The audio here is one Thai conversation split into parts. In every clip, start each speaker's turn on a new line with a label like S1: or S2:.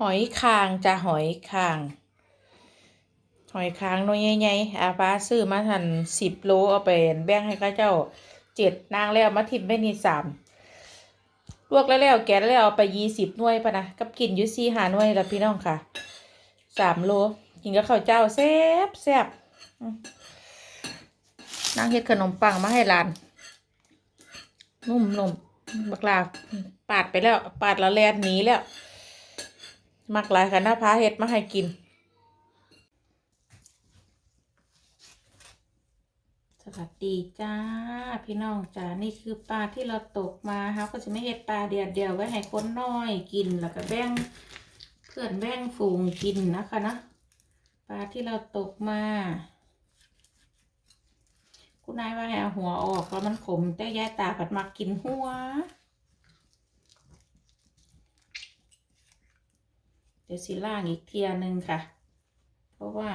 S1: หอยคางจะหอยคาง หอยคางน้อยใหญ่ๆอาป้าซื้อมาทันสิบโลเอาไปแบ่งให้ข้าเจ้าเจ็ดนางแล้วมาทิมไม่นี่สามลวกแล้วแล้วแกะแล้วเอาไปยี่สิบหน่วยปะนะกับกินยูซี่หาหน่วยแล้วพี่น้องค่ะสามโลกินกับข้าวเจ้าแซ่บแซ่บนางเฮ็ดขนมปังมาให้หลาน นุ่มนมบักลาปาดไปแล้ว ปาดแล้วแลนหนีแล้ว มักหลายค่ะหน้าพาเฮ็ดมาให้กินสวัสดีจ้า พี่น้องจ้านี่คือปลาที่เราตกมาครับก็จะไม่เฮ็ดปลาเดียวเดียวไว้ให้คนน้อยกินแล้วก็แบ่งเพื่อนแบ่งฝูงกินนะคะนะปลาที่เราตกมาคุณนายว่าให้เอาหัวออกเพราะมันขมแต่ยายตาผัดมากินหัว เดี๋ยวสีล่างอีกเทียหนึ่งค่ะ เพราะว่า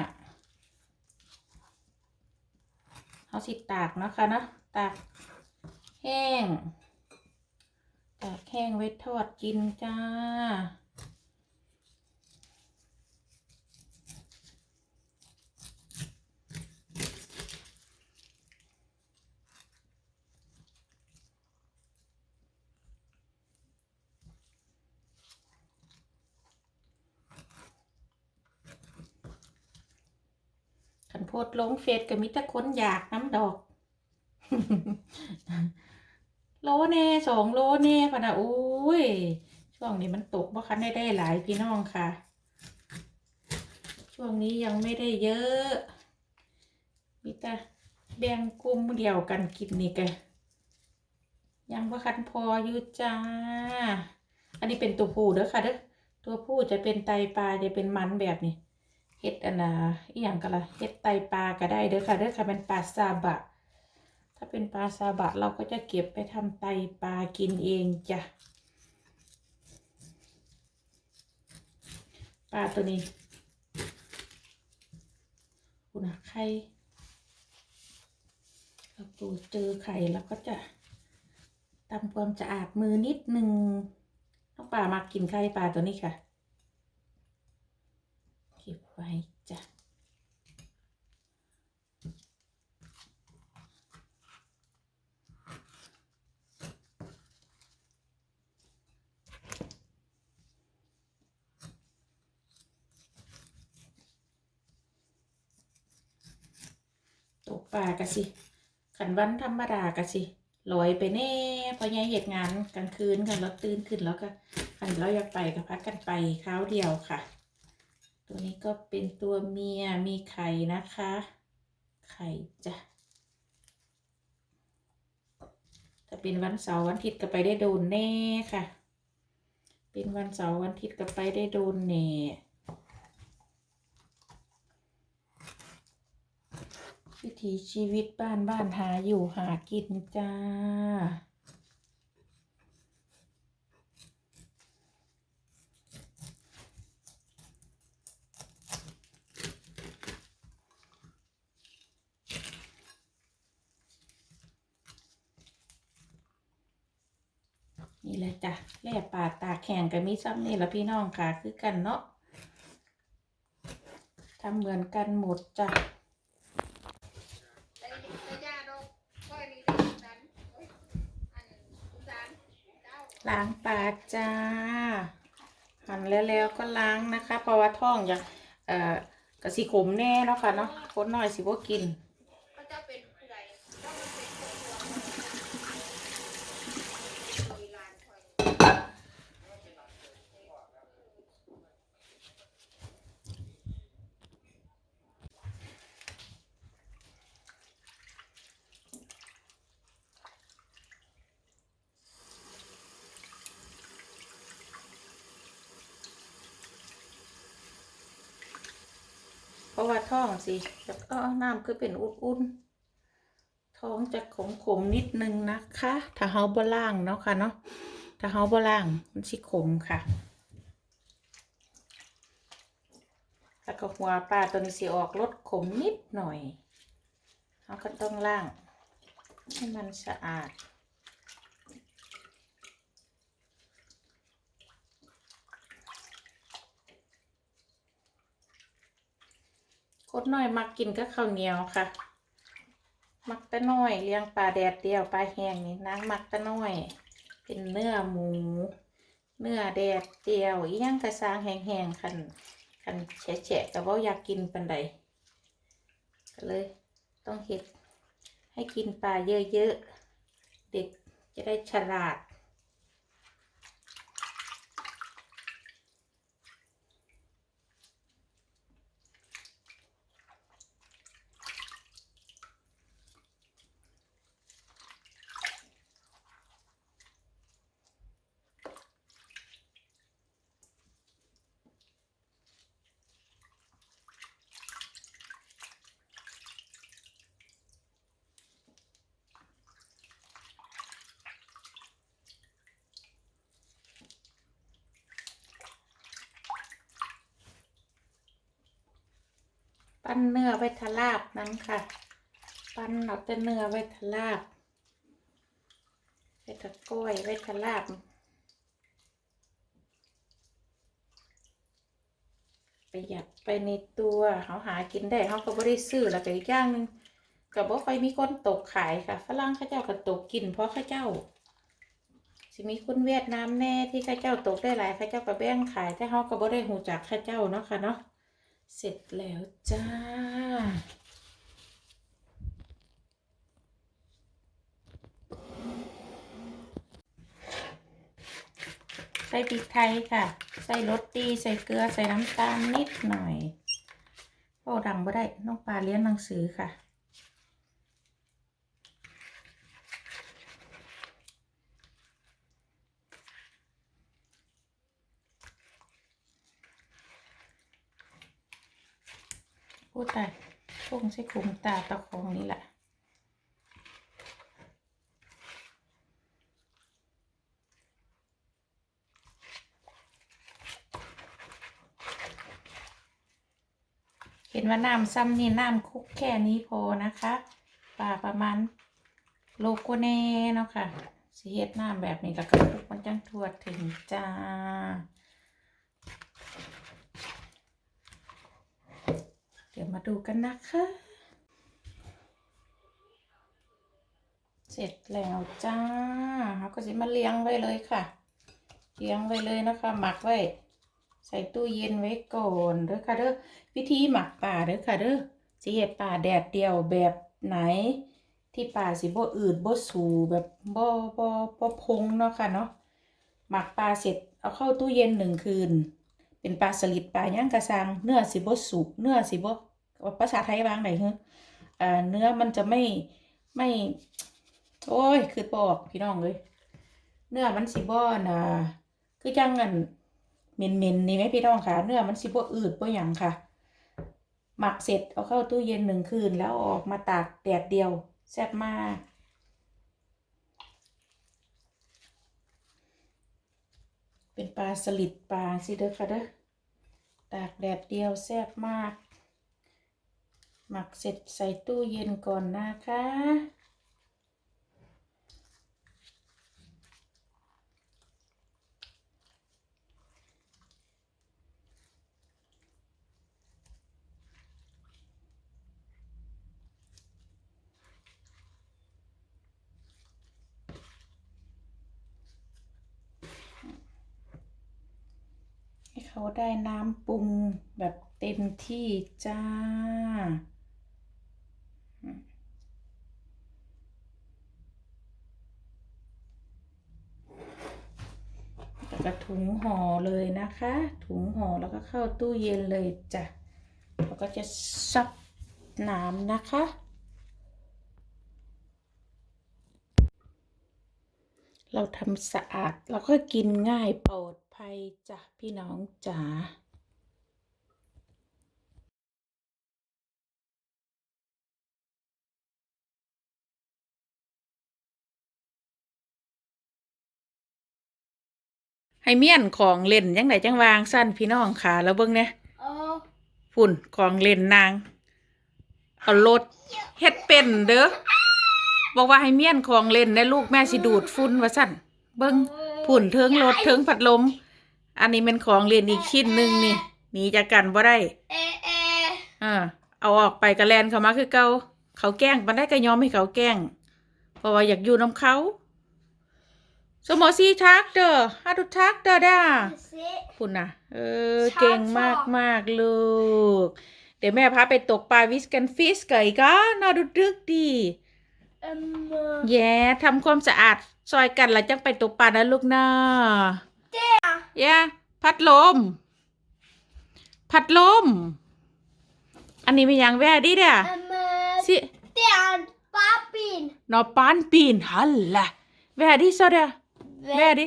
S1: เอาสิตากนะคะนะตากแห้ง ตากแห้งไว้ทอดกินจ้า ดลงเฟซก็มีแต่คนอยากน้ำดอก โลเน่สองโลเน่พะนะโอ้ย ช่วงนี้มันตกบ่คันได้ได้หลายพี่น้องค่ะ ช่วงนี้ยังไม่ได้เยอะ มีแต่แบ่งกลุ่มเดียวกันกินนี่แกยังบ่คันพออยู่จ้า อันนี้เป็นตัวผู้เด้อค่ะเด้อตัวผู้จะเป็นไตปลาจะเป็นมันแบบนี้ เฮ็ดอันน่ะอีหยังกันล่ะเฮ็ดไตปลาก็ได้เด้อค่ะเด้อค่ะเป็นปลาซาบะ ถ้าเป็นปลาซาบะเราก็จะเก็บไปทำไตปลากินเองจ้ะปลาตัวนี้คุณนะไข่เราปูเจอไข่แล้วก็จะทำความสะอาดมือนิดนึงน้องปลามากินไข่ปลาตัวนี้ค่ะ เก็บไว้จ้ะตกปลากะสิขันวันธรรมดากะสิลอยไปแน่พอยายเหตุงานกลางคืนกันแล้วตื่นขึ้นแล้วก็ขันเราอยากไปก็พักกันไปคราวเดียวค่ะ ตัวนี้ก็เป็นตัวเมียมีไข่นะคะ ไข่จ้ะถ้าเป็นวันเสาร์วันอาทิตย์ก็ไปได้โดนแน่ค่ะ เป็นวันเสาร์วันอาทิตย์ก็ไปได้โดนแน่วิถีชีวิตบ้านบ้านหาอยู่หากินจ้า นี่ แล่ป่าตาแข่งกันมีซ้ำนี่ละพี่น้องค่ะคือกันเนาะทำเหมือนกันหมดจ้ะล้างปากจ้าหั่นแล้วแล้วก็ล้างนะคะ เพราะว่าท้องอยากเอ่อกระสิขมแน่แล้วค่ะเนาะคนหน้อยสิบ่กิน
S2: เขาจะเป็นผู้ใดต้องเป็นคนรวมมีลานคอย
S1: เพ ราะว่าท้องสิแล้วก็น้ำคือเป็นอุ่นๆท้องจะขมๆนิดนึงนะคะ ถ้าเฮาบ่ล่างเนาะค่ะเนาะถ้าเฮาบ่ล่างมันสิขมค่ะแล้วก็หัวปลาตัวนี้สิออกรสขมนิดหน่อยเราก็ต้องล่างให้มันสะอาด คนน้อยมักกินก็ข้าวเหนียวค่ะ มักต่น้อยเลี้ยงปลาแดดเดียวปลาแห้งนี่นางมักต่น้อย เป็นเนื้อหมู เนื้อแดดเดียวอีหยังกระซางแห้งๆคันคันแฉะๆแต่ว่าอยากกินปันใดก็เลย ต้องเฮ็ดให้กินปลาเยอะๆเด็กจะได้ฉลาด ปั้นเนื้อไว้ทลาบนั้นค่ะ ปั้นเอาแต่เนื้อไว้ทลาบไว้ทะก้อยไว้ทะลาบประหยัดไปในตัวเขาหากินได้เขาก็บ่ได้ซื้อแล้วก็อีกอย่างหนึ่งก็บ่ค่อยมีคนตกขายค่ะ ฝรั่งเขาเจ้าก็ตกกิน เพราะเขาเจ้าสิมีคนเวียดนามแน่ที่เขาเจ้าตกได้หลายเขาเจ้าก็แบ่งขายแต่เขาก็บ่ได้หูจักเขาเจ้าเนาะค่ะเนาะ เสร็จแล้วจ้า ใส่พริกไทยค่ะ ใส่รสตี ใส่เกลือ ใส่น้ำตาลนิดหน่อยโอ้ดังบ่ได้ น้องปลาเลี้ยงหนังสือค่ะ พูดตายช่วงใส่ขุมตาตะคองนี่แหละเห็นว่าน้ำซ้ำนี่น้ำคุกแค่นี้พอนะคะปลาประมาณโลโกเน่เนาะค่ะสีเฮ็ดน้ำแบบนี้แล้วก็คุกมันจังทั่วถึงจ้า ดี๋ยวมาดูกันนะคะ เสร็จแล้วจ้าเขาก็จะมาเลี้ยงไว้เลยค่ะ เลี้ยงไว้เลยนะคะ หมักไว้ ใส่ตู้เย็นไว้ก่อนเด้อค่ะเด้อวิธีหมักป่าเด้อค่ะเด้อเฮ็ดป่าแดดเดียวแบบไหน ที่ป่าสิบ่อืดบ่สูแบบบ่บ่บ่พงเนาะค่ะเนาะหมักปลาเสร็จเอาเข้าตู้เย็นหนึ่งคืน เป็นปลาสลิดปลาย่างกระซังเนื้อสิบ่สุกเนื้อสิบ่ ภาษาไทยวางไหนฮะเอ่อเนื้อมันจะไม่ไม่ โอ้ย คือบอกพี่น้องเลยเนื้อมันสิบ่น่ะคือจังงันเหมนเมนๆนี่ไหมพี่น้องค่ะ เนื้อมันสิบ่อืดบ่หยังค่ะ หมักเสร็จเอาเข้าตู้เย็นหนึ่งคืนแล้วอออกมาตากแดดเดียวแซ่บมากเป็นปลาสลิดปลาสิเด้อค่ะเด้อตากแดดเดียวแซ่บมาก หมักเสร็จใส่ตู้เย็นก่อนนะคะ ให้เขาได้น้ำปรุงแบบเต็มที่จ้า แล้วก็ถุงห่อเลยนะคะ ถุงห่อแล้วก็เข้าตู้เย็นเลยจ้ะแล้วก็จะซับน้ำนะคะ เราทำสะอาดแล้วก็กินง่ายปลอดภัยจ้ะพี่น้องจ๋า ให้เมียนของเล่นยังไงจังวางสั้นพี่น้องค่ะ แล้วเบิ่งเนี่ย
S2: เออ
S1: ฝุ่นของเล่นนางเอารถเฮ็ดเป็นเด้อบอกว่าให้เมียนของเล่นในลูกแม่สิดูดฝุ่นว่าสั่นเบิ่งฝุ่นเทิงรถเทิงพัดลม อันนี้เป็นของเล่นอีกชิ้นหนึ่งนี่หนีจากกันบ่ได้
S2: เอเอ
S1: อ่าเอาออกไปกระแลนเขามาคือเก่าเขาแกล้งมันได้ก็ยอมให้เขาแกล้งเพราะว่าอยากอยู่น้ำเขา สมอซีทักเด้อฮัดูทักเด้อด้า
S2: เซ่
S1: คุณน่ะเออ
S2: ชอบ
S1: เก่ง
S2: ชอบ
S1: มากมากๆลูก เดี๋ยวแม่พาไปตกปลาวิสกันฟิสกันอีกอะน่าดูดึกดี
S2: เอ็ม
S1: แย่ทำความสะอาดซอยกันแล้วจังไปตกปลานะลูกนะแย่พัดลม พัดลม อันนี้มีอย่างแว่ดิเด้อ
S2: เอ็ม
S1: สิ
S2: เตียนป้าปิน
S1: นอปานปีนฮัลล่ะแว่ดิซะเด้อ แม่ดิ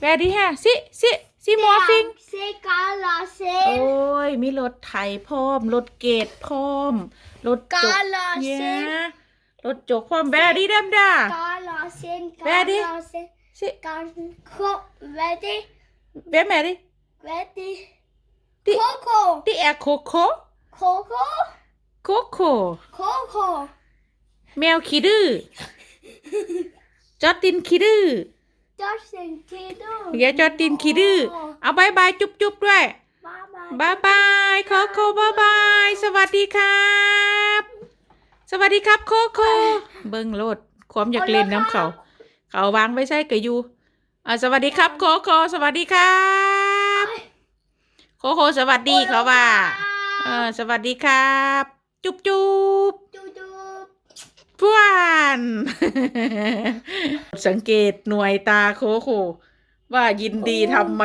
S1: แว่ดิฮะสิสิสิมอฟิง
S2: เซกาลาเซ
S1: โอ้ย มีรถไถพร้อม รถเกตพร้อม รถจ
S2: กากลา
S1: เนี่
S2: เซ
S1: ยรถจกพร้อมแบดีเดมด้ากา
S2: ลาเซน
S1: แม่ดิ
S2: กาลาเซน
S1: สิ
S2: กาโคเวดิ
S1: แบแม่ดิ
S2: เวดิ
S1: ดิ
S2: โคโค
S1: ดิแอร์โคโค
S2: โคโค
S1: โคโค
S2: โคโค
S1: แมวขี้ดื้อจอดตินขี้ดื้อ
S2: จอสิงคิดู
S1: อย่าจอดตินขี้ดื้อเอาบายบายจุ๊บจุ๊บด้วย
S2: บ๊ายบาย
S1: บายบายโคโคบายบายสวัสดีครับ สวัสดีครับโคโค เบิ้งโลดความอยากเล่นน้ำเขา เขาวางไว้ใช่กะยูอ่าสวัสดีครับโคโค สวัสดีครับโคโคสวัสดีเขาว่าเออสวัสดีครับ จุ๊บจุ๊บ
S2: ดูดู
S1: พวนสังเกตหน่วยตาโคโคว่ายินดีทำไหม